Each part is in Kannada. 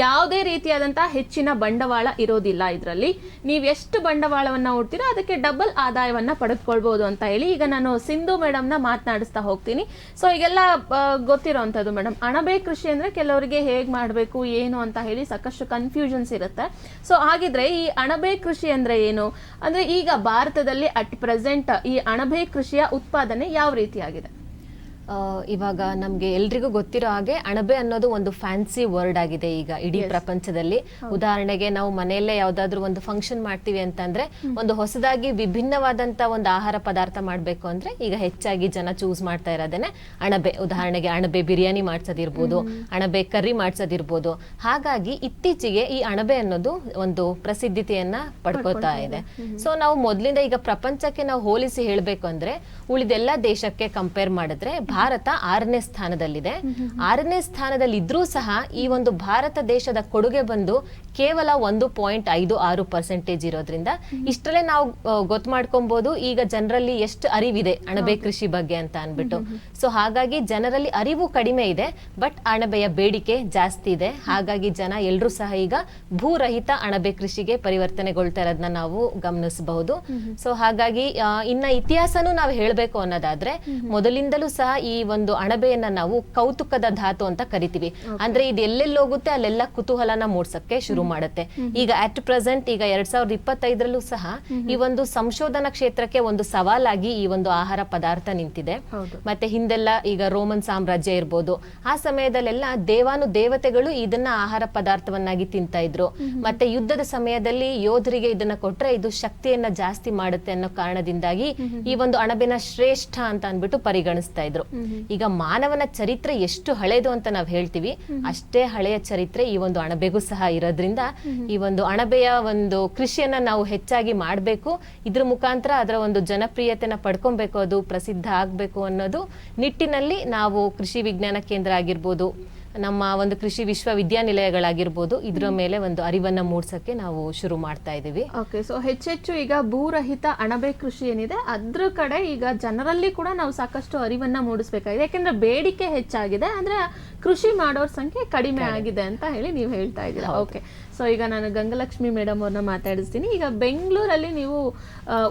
ಯಾವುದೇ ರೀತಿಯಾದಂತಹ ಹೆಚ್ಚಿನ ಬಂಡವಾಳ ಇರೋದಿಲ್ಲ ಇದರಲ್ಲಿ. ನೀವು ಎಷ್ಟು ಬಂಡವಾಳವನ್ನ ಹೂಡ್ತೀರೋ ಅದಕ್ಕೆ ಡಬಲ್ ಆದಾಯವನ್ನ ಪಡೆದುಕೊಳ್ಬಹುದು ಅಂತ ಹೇಳಿ ಈಗ ನಾನು ಸಿಂಧು ಮೇಡಮ್ನ ಮಾತನಾಡಿಸ್ತಾ ಹೋಗ್ತೀನಿ. ಸೊ ಈಗೆಲ್ಲ ಗೊತ್ತಿರೋವಂಥದ್ದು ಮೇಡಮ್, ಅಣಬೆ ಕೃಷಿ ಅಂದ್ರೆ ಕೆಲವರಿಗೆ ಹೇಗ್ ಮಾಡಬೇಕು, ಏನು ಅಂತ ಹೇಳಿ ಸಾಕಷ್ಟು ಕನ್ಫ್ಯೂಷನ್ಸ್ ಇರುತ್ತೆ. ಸೊ ಹಾಗಿದ್ರೆ ಈ ಅಣಬೆ ಕೃಷಿ ಅಂದ್ರೆ ಏನು? ಅಂದ್ರೆ ಈಗ ಭಾರತದಲ್ಲಿ ಅಟ್ ಪ್ರೆಸೆಂಟ್ ಈ ಅಣಬೆ ಕೃಷಿಯ ಉತ್ಪಾದನೆ ಯಾವ ರೀತಿಯಾಗಿದೆ? ಇವಾಗ ನಮ್ಗೆ ಎಲ್ರಿಗೂ ಗೊತ್ತಿರೋ ಹಾಗೆ ಅಣಬೆ ಅನ್ನೋದು ಒಂದು ಫ್ಯಾನ್ಸಿ ವರ್ಡ್ ಆಗಿದೆ ಈಗ ಇಡೀ ಪ್ರಪಂಚದಲ್ಲಿ. ಉದಾಹರಣೆಗೆ ನಾವು ಮನೆಯಲ್ಲೇ ಯಾವ್ದಾದ್ರು ಒಂದು ಫಂಕ್ಷನ್ ಮಾಡ್ತೀವಿ ಅಂತಂದ್ರೆ ಒಂದು ಹೊಸದಾಗಿ ವಿಭಿನ್ನವಾದಂತ ಒಂದು ಆಹಾರ ಪದಾರ್ಥ ಮಾಡ್ಬೇಕು ಅಂದ್ರೆ ಈಗ ಹೆಚ್ಚಾಗಿ ಜನ ಚೂಸ್ ಮಾಡ್ತಾ ಇರೋದೇನೆ ಅಣಬೆ. ಉದಾಹರಣೆಗೆ ಅಣಬೆ ಬಿರಿಯಾನಿ ಮಾಡ್ಸೋದಿರ್ಬೋದು ಅಣಬೆ ಕರಿ ಮಾಡ್ಸೋದಿರ್ಬೋದು. ಹಾಗಾಗಿ ಇತ್ತೀಚೆಗೆ ಈ ಅಣಬೆ ಅನ್ನೋದು ಒಂದು ಪ್ರಸಿದ್ಧತೆಯನ್ನ ಪಡ್ಕೋತಾ ಇದೆ. ಸೊ ನಾವು ಮೊದಲಿಂದ ಈಗ ಪ್ರಪಂಚಕ್ಕೆ ನಾವು ಹೋಲಿಸಿ ಹೇಳ್ಬೇಕು ಅಂದ್ರೆ ಉಳಿದೆಲ್ಲ ದೇಶಕ್ಕೆ ಕಂಪೇರ್ ಮಾಡಿದ್ರೆ ಭಾರತ ಆರನೇ ಸ್ಥಾನದಲ್ಲಿದೆ. ಆರನೇ ಸ್ಥಾನದಲ್ಲಿ ಇದ್ರೂ ಸಹ ಈ ಒಂದು ಭಾರತ ದೇಶದ ಕೊಡುಗೆ ಬಂದು ಕೇವಲ ಒಂದು ಪಾಯಿಂಟ್ ಐದು ಆರು ಪರ್ಸೆಂಟೇಜ್ ಇರೋದ್ರಿಂದ ಇಷ್ಟರಲ್ಲೇ ನಾವು ಗೊತ್ತು ಮಾಡ್ಕೊಬಹುದು ಈಗ ಜನರಲ್ಲಿ ಎಷ್ಟು ಅರಿವಿದೆ ಅಣಬೆ ಕೃಷಿ ಬಗ್ಗೆ ಅಂತ ಅನ್ಬಿಟ್ಟು ಸೊ ಹಾಗಾಗಿ ಜನರಲ್ಲಿ ಅರಿವು ಕಡಿಮೆ ಇದೆ ಬಟ್ ಅಣಬೆಯ ಬೇಡಿಕೆ ಜಾಸ್ತಿ ಇದೆ. ಹಾಗಾಗಿ ಜನ ಎಲ್ಲರೂ ಸಹ ಈಗ ಭೂರಹಿತ ಅಣಬೆ ಕೃಷಿಗೆ ಪರಿವರ್ತನೆಗೊಳ್ತಾ ಇರೋದನ್ನ ನಾವು ಗಮನಿಸಬಹುದು. ಸೊ ಹಾಗಾಗಿ ಇನ್ನ ಇತಿಹಾಸನೂ ನಾವು ಹೇಳಬೇಕು ಅನ್ನೋದಾದ್ರೆ ಮೊದಲಿಂದಲೂ ಸಹ ಈ ಒಂದು ಅಣಬೆಯನ್ನ ನಾವು ಕೌತುಕದ ಧಾತು ಅಂತ ಕರಿತೀವಿ. ಅಂದ್ರೆ ಇದು ಎಲ್ಲೆಲ್ಲಿ ಹೋಗುತ್ತೆ ಅಲ್ಲೆಲ್ಲ ಕುತೂಹಲನ ಮೂಡ್ಸಕ್ಕೆ ಶುರು ಮಾಡುತ್ತೆ. ಈಗ ಅಟ್ ಪ್ರೆಸೆಂಟ್ ಈಗ ಎರಡ್ ಸಾವಿರದ ಇಪ್ಪತ್ತೈದರಲ್ಲೂ ಸಹ ಈ ಒಂದು ಸಂಶೋಧನಾ ಕ್ಷೇತ್ರಕ್ಕೆ ಒಂದು ಸವಾಲಾಗಿ ಈ ಒಂದು ಆಹಾರ ಪದಾರ್ಥ ನಿಂತಿದೆ. ಮತ್ತೆ ಹಿಂದೆಲ್ಲ ಈಗ ರೋಮನ್ ಸಾಮ್ರಾಜ್ಯ ಇರ್ಬೋದು. ಆ ಸಮಯದಲ್ಲೆಲ್ಲ ದೇವಾನು ದೇವತೆಗಳು ಇದನ್ನ ಆಹಾರ ಪದಾರ್ಥವನ್ನಾಗಿ ತಿಂತಾ ಇದ್ರು. ಮತ್ತೆ ಯುದ್ಧದ ಸಮಯದಲ್ಲಿ ಯೋಧರಿಗೆ ಇದನ್ನ ಕೊಟ್ರೆ ಇದು ಶಕ್ತಿಯನ್ನ ಜಾಸ್ತಿ ಮಾಡುತ್ತೆ ಅನ್ನೋ ಕಾರಣದಿಂದಾಗಿ ಈ ಒಂದು ಅಣಬೆನ ಶ್ರೇಷ್ಠ ಅಂತ ಅಂದ್ಬಿಟ್ಟು ಪರಿಗಣಿಸ್ತಾ ಇದ್ರು. ಈಗ ಮಾನವನ ಚರಿತ್ರೆ ಎಷ್ಟು ಹಳೇದು ಅಂತ ನಾವು ಹೇಳ್ತೀವಿ. ಅಷ್ಟೇ ಹಳೆಯ ಚರಿತ್ರೆ ಈ ಒಂದು ಅಣಬೆಗೂ ಸಹ ಇರೋದ್ರಿಂದ ಈ ಒಂದು ಅಣಬೆಯ ಒಂದು ಕೃಷಿಯನ್ನ ನಾವು ಹೆಚ್ಚಾಗಿ ಮಾಡಬೇಕು. ಇದ್ರ ಮುಖಾಂತರ ಅದರ ಒಂದು ಜನಪ್ರಿಯತೆನ ಪಡ್ಕೊಬೇಕು ಅದು ಪ್ರಸಿದ್ಧ ಆಗ್ಬೇಕು ಅನ್ನೋದು ನಿಟ್ಟಿನಲ್ಲಿ ನಾವು ಕೃಷಿ ವಿಜ್ಞಾನ ಕೇಂದ್ರ ಆಗಿರ್ಬೋದು ನಮ್ಮ ಒಂದು ಕೃಷಿ ವಿಶ್ವವಿದ್ಯಾನಿಲಯಗಳಾಗಿರ್ಬೋದು ಇದರ ಮೇಲೆ ಒಂದು ಅರಿವನ್ನ ಮೂಡಿಸಕ್ಕೆ ನಾವು ಶುರು ಮಾಡ್ತಾ ಇದೀವಿ. ಓಕೆ ಸೊ ಹೆಚ್ಚೆಚ್ಚು ಈಗ ಭೂರಹಿತ ಅಣಬೆ ಕೃಷಿ ಏನಿದೆ ಅದ್ರ ಕಡೆ ಈಗ ಜನರಲ್ಲಿ ಕೂಡ ನಾವು ಸಾಕಷ್ಟು ಅರಿವನ್ನ ಮೂಡಿಸಬೇಕಾಗಿದೆ. ಯಾಕಂದ್ರೆ ಬೇಡಿಕೆ ಹೆಚ್ಚಾಗಿದೆ ಅಂದ್ರೆ ಕೃಷಿ ಮಾಡೋರ ಸಂಖ್ಯೆ ಕಡಿಮೆ ಆಗಿದೆ ಅಂತ ಹೇಳಿ ನೀವು ಹೇಳ್ತಾ ಇದ್ದೀರಾ. ಓಕೆ ಸೊ ಈಗ ನಾನು ಗಂಗಲಕ್ಷ್ಮಿ ಮೇಡಮ್ ಅವ್ರನ್ನ ಮಾತಾಡಿಸ್ತೀನಿ. ಈಗ ಬೆಂಗಳೂರಲ್ಲಿ ನೀವು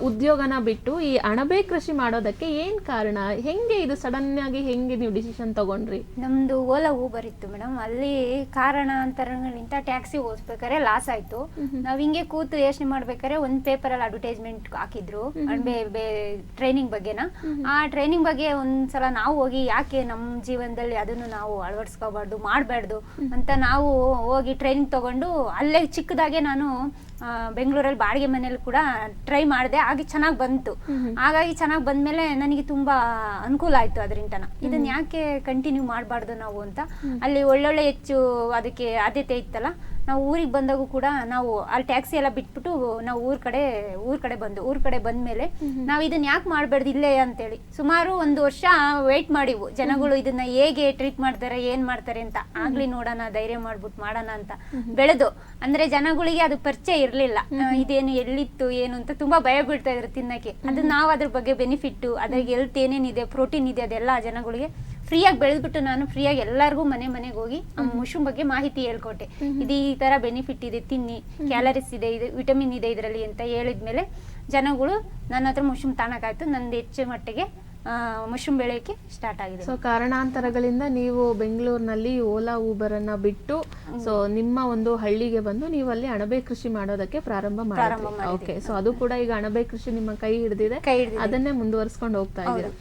ಉದ್ಯೋಗನ ಬಿಟ್ಟು ಈ ಅಣಬೆ ಕೃಷಿ ಮಾಡೋದಕ್ಕೆ ಏನ್ ಕಾರಣ? ಹೆಂಗೆ ಇದು ಸಡನ್ ಆಗಿ ಹೆಂಗೆ ನೀವು ಡಿಸಿಷನ್ ತಗೊಂಡ್ರಿ? ನಮ್ದು ಓಲಾ ಊಬರ್ ಇತ್ತು ಮೇಡಮ್. ಅಲ್ಲಿ ಕಾರಣಾಂತರಗಳಿಂದ ಟ್ಯಾಕ್ಸಿ ಓಡಿಸ್ಬೇಕಾದ್ರೆ ಲಾಸ್ ಆಯ್ತು. ನಾವ್ ಹಿಂಗೆ ಕೂತು ಯೋಚನೆ ಮಾಡ್ಬೇಕಾದ್ರೆ ಒಂದ್ ಪೇಪರ್ ಅಲ್ಲಿ ಅಡ್ವರ್ಟೈಸ್ಮೆಂಟ್ ಹಾಕಿದ್ರು. ಟ್ರೈನಿಂಗ್ ಬಗ್ಗೆನ? ಆ ಟ್ರೈನಿಂಗ್ ಬಗ್ಗೆ ಒಂದ್ಸಲ ನಾವು ಹೋಗಿ ಯಾಕೆ ನಮ್ಮ ಜೀವನದಲ್ಲಿ ಅದನ್ನು ನಾವು ಅಳವಡಿಸ್ಕೋಬಾರ್ದು ಮಾಡಬಾರ್ದು ಅಂತ ನಾವು ಹೋಗಿ ಟ್ರೈನಿಂಗ್ ತಗೊಂಡು ಅಲ್ಲೇ ಚಿಕ್ಕದಾಗೆ ನಾನು ಬೆಂಗಳೂರಲ್ಲಿ ಬಾಡಿಗೆ ಮನೇಲಿ ಕೂಡ ಟ್ರೈ ಮಾಡಿದೆ. ಹಾಗೆ ಚೆನ್ನಾಗಿ ಬಂತು. ಹಾಗಾಗಿ ಚೆನ್ನಾಗಿ ಬಂದ್ಮೇಲೆ ನನಗೆ ತುಂಬಾ ಅನುಕೂಲ ಆಯ್ತು ಅದರಿಂದ ಇದನ್ನ ಯಾಕೆ ಕಂಟಿನ್ಯೂ ಮಾಡಬಾರ್ದು ನಾವು ಅಂತ? ಅಲ್ಲಿ ಒಳ್ಳೊಳ್ಳೆ ಹೆಚ್ಚು ಅದಕ್ಕೆ ಆದ್ಯತೆ ಇತ್ತಲ್ಲ? ನಾವು ಊರಿಗೆ ಬಂದಾಗೂ ಕೂಡ ನಾವು ಅಲ್ಲಿ ಟ್ಯಾಕ್ಸಿ ಎಲ್ಲ ಬಿಟ್ಬಿಟ್ಟು ನಾವು ಊರ್ ಕಡೆ ಊರ್ ಕಡೆ ಬಂದು ಊರ್ ಕಡೆ ಬಂದ್ಮೇಲೆ ನಾವು ಇದನ್ನ ಯಾಕೆ ಮಾಡಬಾರ್ದು ಇಲ್ಲೇ ಅಂತೇಳಿ. ಸುಮಾರು ಒಂದು ವರ್ಷ ವೇಟ್ ಮಾಡಿವು. ಜನಗಳು ಇದನ್ನ ಹೇಗೆ ಟ್ರೀಟ್ ಮಾಡ್ತಾರೆ ಏನ್ ಮಾಡ್ತಾರೆ ಅಂತ. ಆಗ್ಲಿ ನೋಡೋಣ ಧೈರ್ಯ ಮಾಡ್ಬಿಟ್ಟು ಮಾಡೋಣ ಅಂತ. ಬೆಳೆದು. ಅಂದ್ರೆ ಜನಗಳಿಗೆ ಅದು ಪರಿಚಯ ಇರ್ಲಿಲ್ಲ. ಇದೇನು ಎಲ್ಲಿತ್ತು ಏನು ಅಂತ ತುಂಬಾ ಭಯ ಬೀಳ್ತಾ ಇದ್ರು ತಿನ್ನಕ್ಕೆ. ಅದು ನಾವು ಅದ್ರ ಬಗ್ಗೆ ಬೆನಿಫಿಟ್ ಅದ್ರಾಗ ಹೆಲ್ತ್ ಏನೇನಿದೆ ಪ್ರೋಟೀನ್ ಇದೆ ಅದೆಲ್ಲ ಜನಗಳಿಗೆ ಫ್ರೀಯಾಗಿ ಬೆಳೆದ್ಬಿಟ್ಟು ನಾನು ಫ್ರೀಯಾಗಿ ಎಲ್ಲರಿಗೂ ಮನೆ ಮನೆಗೆ ಹೋಗಿ ಮಶ್ರೂಮ್ ಬಗ್ಗೆ ಮಾಹಿತಿ ಹೇಳ್ಕೊಟ್ಟೆ. ಇದು ಈ ತರ ಬೆನಿಫಿಟ್ ಇದೆ ತಿನ್ನಿ ಕ್ಯಾಲರೀಸ್ ಇದೆ ಇದು ವಿಟಮಿನ್ ಇದೆ ಇದರಲ್ಲಿ ಅಂತ ಹೇಳಿದ್ಮೇಲೆ ಜನಗಳು ನನ್ನ ಹತ್ರ ಮಶ್ರೂಮ್ ತಾಣಕ್ಕಾಯ್ತು ನಂದು ಹೆಚ್ಚು ಮಟ್ಟಿಗೆ ಮಶ್ರೂಮ್ ಬೆಳೆಯಕ್ಕೆ ಸ್ಟಾರ್ಟ್ ಆಗಿದೆ. ಸೊ ಕಾರಣಾಂತರಗಳಿಂದ ನೀವು ಬೆಂಗಳೂರಿನಲ್ಲಿ ಓಲಾ ಊಬರ್ ಅನ್ನ ಬಿಟ್ಟು ಸೊ ನಿಮ್ಮ ಒಂದು ಹಳ್ಳಿಗೆ ಬಂದು ನೀವು ಅಲ್ಲಿ ಅಣಬೆ ಕೃಷಿ ಮಾಡೋದಕ್ಕೆ ಪ್ರಾರಂಭ ಮಾಡಿ ಓಕೆ ಸೊ ಅದು ಕೂಡ ಈಗ ಅಣಬೆ ಕೃಷಿ ನಿಮ್ಮ ಕೈ ಹಿಡಿದಿದೆ. ಅದನ್ನೇ ಮುಂದುವರಿಸ್ಕೊಂಡು ಹೋಗ್ತಾ ಇದ್ದೀರಾ